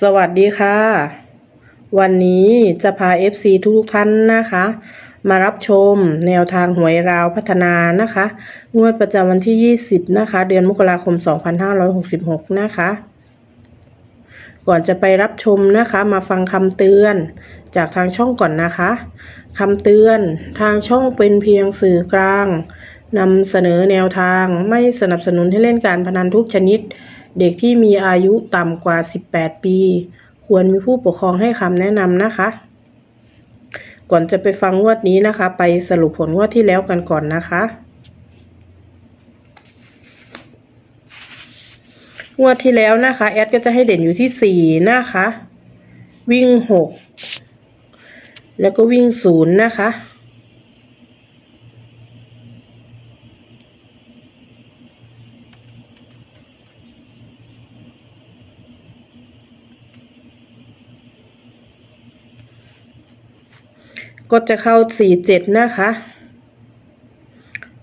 สวัสดีค่ะ วันนี้จะพา FC ทุกท่านนะคะ มารับชมแนวทางหวยราวพัฒนานะคะ งวดประจำวันที่ 20 นะคะ เดือนมกราคม 2566 นะคะ ก่อนจะไปรับชมนะคะ มาฟังคำเตือนจากทางช่องก่อนนะคะคำเตือนทางช่องเป็นเพียงสื่อกลางนำเสนอแนวทางไม่สนับสนุนให้เล่นการพนันทุกชนิด เด็กที่มีอายุต่ำกว่า 18 ปี ควรมีผู้ปกครองให้คำแนะนำนะคะ ก่อนจะไปฟังงวดนี้นะคะ ไปสรุปผลงวดที่แล้วกันก่อนนะคะงวดที่แล้วนะคะแอดก็จะให้เด่นอยู่ที่สี่นะคะ วิ่งหกแล้วก็วิ่งศูนย์นะคะ ก็จะเข้าสี่เจ็ดนะคะ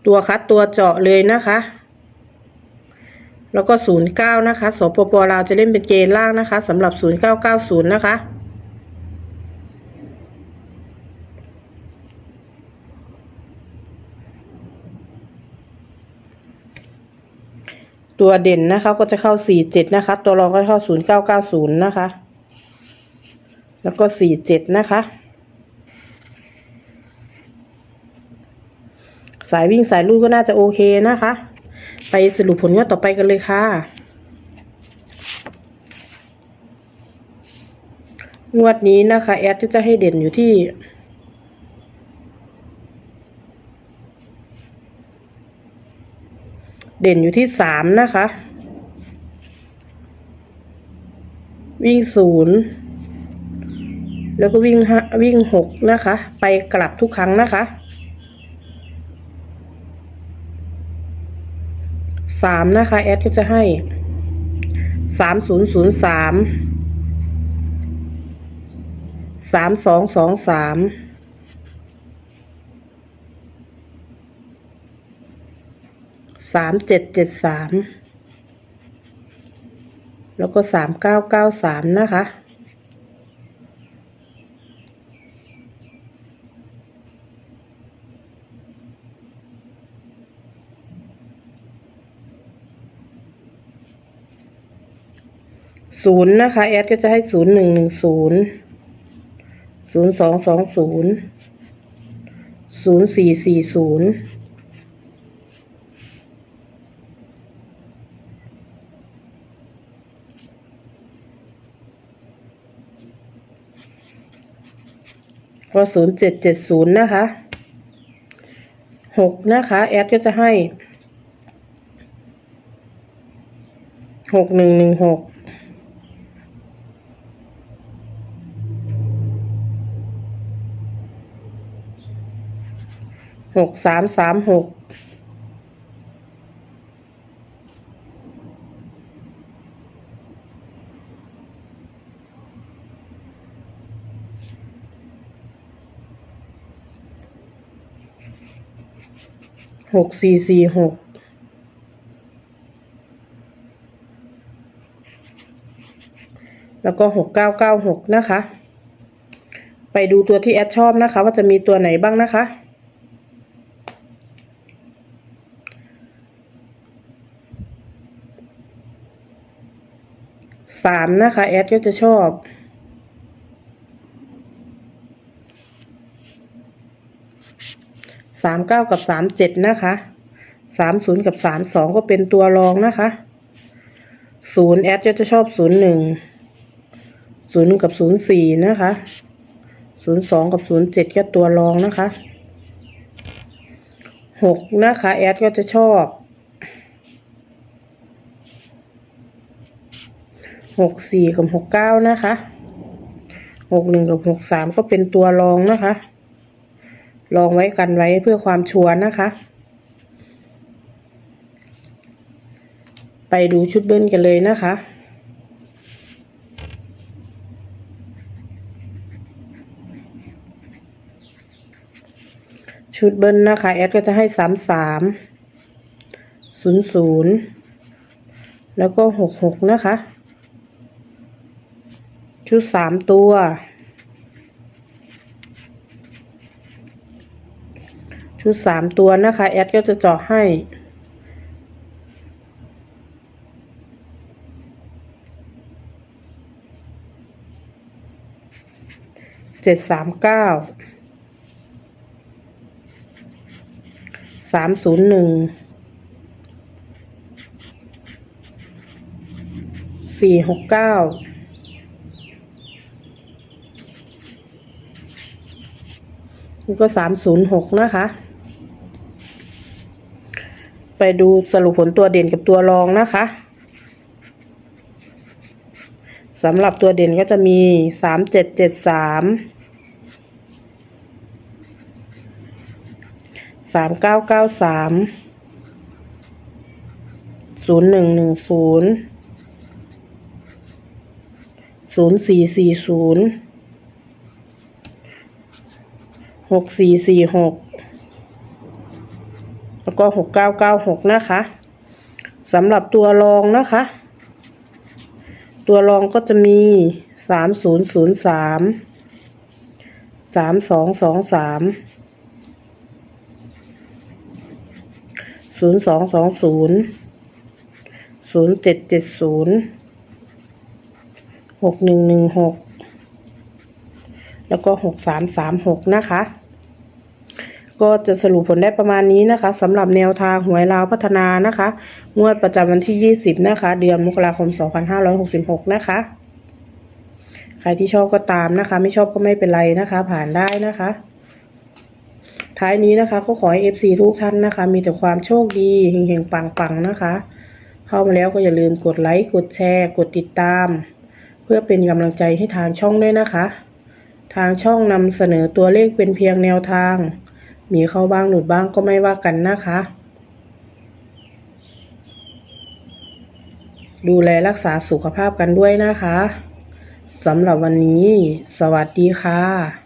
ตัวคัดตัวเจาะเลยนะคะ แล้วก็ศูนย์เก้านะคะสปปลาวจะเล่นเป็นเกณฑ์ล่างนะคะสำหรับศูนย์เก้าเก้าศูนย์นะคะตัวเด่นนะคะก็จะเข้าสี่เจ็ดนะคะ ตัวรองก็เข้าศูนย์เก้าเก้าศูนย์นะคะ แล้วก็สี่เจ็ดนะคะายวิ่งสายลูดก็น่าจะโอเคนะคะ ไปสรุปผลงวดต่อไปกันเลยค่ะ งวดนี้นะคะ แอดจะให้เด่นอยู่ที่เด่นอยู่ที่สามนะคะ วิ่งศูนย์แล้วก็วิ่งวิ่งหกนะคะ ไปกลับทุกครั้งนะคะ สามนะคะ แอดก็จะให้สามศูนย์ศูนย์สามสามสองสองสามสามเจ็ดเจ็ดสามแล้วก็สามเก้าเก้าสามนะคะ ศูนย์นะคะแอดก็จะให้ศูนย์หนึ่งหนึ่งศูนย์ศูนย์สองสองศูนย์ศูนย์สี่สี่ศูนย์ก็ศูนย์เจ็ดเจ็ดศูนย์นะคะหกนะคะแอดก็จะให้หกหนึ่งหนึ่งหก หกสามสามหกหกสี่สี่หกแล้วก็หกเก้าเก้าหกนะคะ ไปดูตัวที่แอดชอบนะคะ ว่าจะมีตัวไหนบ้างนะคะ สามนะคะ แอดก็จะชอบสามเก้ากับสามเจ็ดนะคะสามศูนย์กับสามสองก็เป็นตัวรองนะคะศูนย์แอดก็จะชอบศูนย์หนึ่งศูนย์กับศูนย์สี่นะคะศูนย์สองกับศูนย์เจ็ดก็ตัวรองนะคะหกนะคะ แอดก็จะชอบ หกสี่กับหกเก้านะคะหกหนึ่งกับหกสามก็เป็นตัวรองนะคะ ลองไว้กันไว้เพื่อความชัวร์นะคะ ไปดูชุดเบิ้ลกันเลยนะคะชุดเบิ้ลนะคะ แอดก็จะให้สามสามศูนย์ศูนย์แล้วก็หกหกนะคะ ชุดสามตัว ชุดสามตัวนะคะ แอดก็จะเจาะให้ เจ็ดสามเก้า สามศูนย์หนึ่ง สี่หกเก้า นี่ก็สามศูนย์หกนะคะ ไปดูสรุปผลตัวเด่นกับตัวรองนะคะสำหรับตัวเด่นก็จะมีสามเจ็ดเจ็ดสามสามเก้าเก้าสามศูนย์หนึ่งหนึ่งศูนย์ศูนย์สี่สี่ศูนย์ หกสี่สี่หกแล้วก็หกเก้าเก้าหกนะคะสำหรับตัวรองนะคะ ตัวรองก็จะมีสามศูนย์ศูนย์สามสามสองสองสามศูนย์สองสองศูนย์ศูนย์เจ็ดเจ็ดศูนย์หกหนึ่งหนึ่งหก แล้วก็หกสามสามหกนะคะ ก็จะสรุปผลได้ประมาณนี้นะคะสำหรับแนวทางหวยลาวพัฒนานะคะ งวดประจำวันที่ 20 นะคะ เดือนมกราคม 2566 นะคะ ใครที่ชอบก็ตามนะคะ ไม่ชอบก็ไม่เป็นไรนะคะ ผ่านได้นะคะท้ายนี้นะคะก็ขอให้ FC ทุกท่านนะคะ มีแต่ความโชคดีเฮงๆ ปังๆ นะคะ เข้ามาแล้วก็อย่าลืมกดไลค์ กดแชร์ กดติดตาม เพื่อเป็นกำลังใจให้ทางช่องด้วยนะคะ ทางช่องนำเสนอตัวเลขเป็นเพียงแนวทาง มีเข้าบ้างหลุดบ้างก็ไม่ว่ากันนะคะ ดูแลรักษาสุขภาพกันด้วยนะคะสำหรับวันนี้ สวัสดีค่ะ